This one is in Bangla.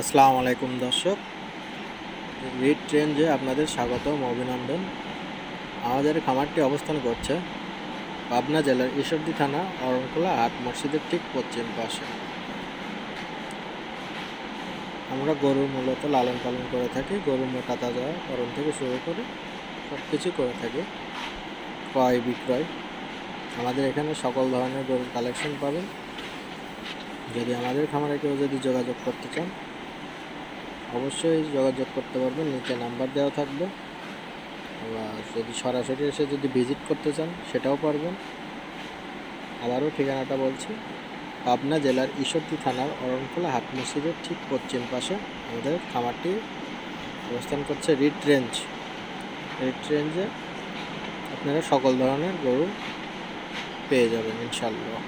আসসালামু আলাইকুম দর্শক। রিড রেঞ্জে আপনাদের স্বাগত ও অভিনন্দন। আমাদের খামারটি অবস্থান করছে পাবনা জেলার ঈশ্বরদী থানা, অরণখোলা হাট, মসজিদের ঠিক পশ্চিম পাশে। আমরা গরু মূলত লালন পালন করে থাকি, গরু মোটা তাজা করণ থেকে শুরু করে সব কিছু করে থাকি, ক্রয়, বিক্রয়। আমাদের এখানে সকল ধরনের গরুর কালেকশন পাবেন। যদি আমাদের খামারে কেউ যদি যোগাযোগ করতে চান অবশ্যই যোগাযোগ করতে পারবেন, নিচে নাম্বার দেওয়া থাকবে। বা যদি সরাসরি এসে যদি ভিজিট করতে চান, সেটাও পারবেন। আবারও ঠিকানাটা বলছি, পাবনা জেলার ঈশ্বরদী থানার অরণখোলা হাট মসজিদের ঠিক পশ্চিম পাশে আমাদের খামারটি অবস্থান করছে রিট রেঞ্জ। রিট রেঞ্জে আপনারা সকল ধরনের গরু পেয়ে যাবেন ইনশাল্লাহ